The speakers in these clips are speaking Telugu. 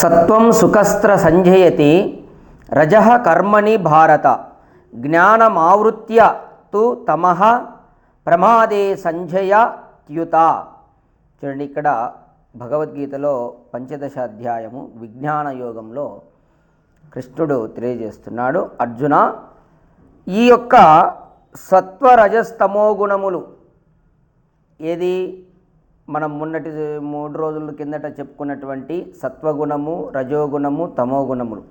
సత్వం సుఖస్త్ర సంజయతి రజ కర్మణి భారత జ్ఞానమావృత్య తు తమః ప్రమాదే సంజయ త్యుత. చూడండి ఇక్కడ భగవద్గీతలో పంచదశ అధ్యాయము విజ్ఞాన యోగంలో కృష్ణుడు తెలియజేస్తున్నాడు. అర్జున ఈ యొక్క సత్వరజస్తమో గుణములు ఏది? మనం మొన్నటి మూడు రోజుల కిందట చెప్పుకున్నటువంటి సత్వగుణము రజోగుణము తమోగుణములు.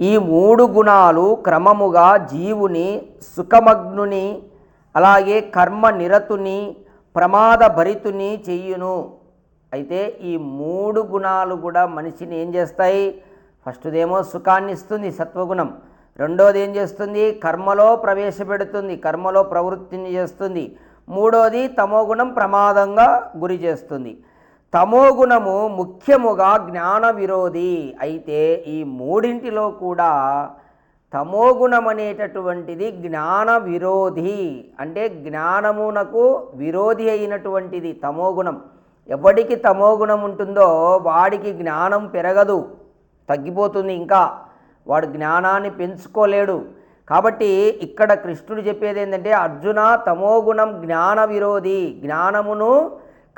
ఈ మూడు గుణాలు క్రమముగా జీవుని సుఖమగ్నుని అలాగే కర్మ నిరతుని ప్రమాద భరితుని చెయ్యును అయితే ఈ మూడు గుణాలు కూడా మనిషిని ఏం చేస్తాయి? ఫస్ట్దేమో సుఖాన్ని ఇస్తుంది సత్వగుణం. రెండోది ఏం చేస్తుంది? కర్మలో ప్రవేశపెడుతుంది. కర్మలో ప్రవృత్తిని చేస్తుంది. మూడోది తమోగుణం ప్రమాదంగా గురి చేస్తుంది. తమోగుణము ముఖ్యముగా జ్ఞాన విరోధి. అయితే ఈ మూడింటిలో కూడా తమోగుణం అనేటటువంటిది జ్ఞాన విరోధి. అంటే జ్ఞానమునకు విరోధి అయినటువంటిది తమోగుణం. ఎవడికి తమోగుణం ఉంటుందో వాడికి జ్ఞానం పెరగదు. తగ్గిపోతుంది ఇంకా. వాడు జ్ఞానాన్ని పెంచుకోలేడు. కాబట్టి ఇక్కడ కృష్ణుడు చెప్పేది ఏంటంటే అర్జున తమోగుణం జ్ఞాన విరోధి. జ్ఞానమును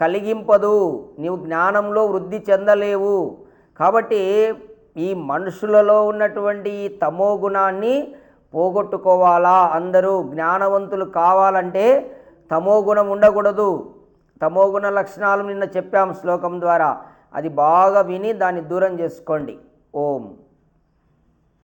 కలిగింపదు. నీవు జ్ఞానంలో వృద్ధి చెందలేవు. కాబట్టి ఈ మనుషులలో ఉన్నటువంటి ఈ తమో గుణాన్ని పోగొట్టుకోవాలా? అందరూ జ్ఞానవంతులు కావాలంటే తమో గుణం ఉండకూడదు. తమోగుణ లక్షణాలు నిన్న చెప్పాం శ్లోకం ద్వారా. అది బాగా విని దాన్ని దూరం చేసుకోండి. ఓం.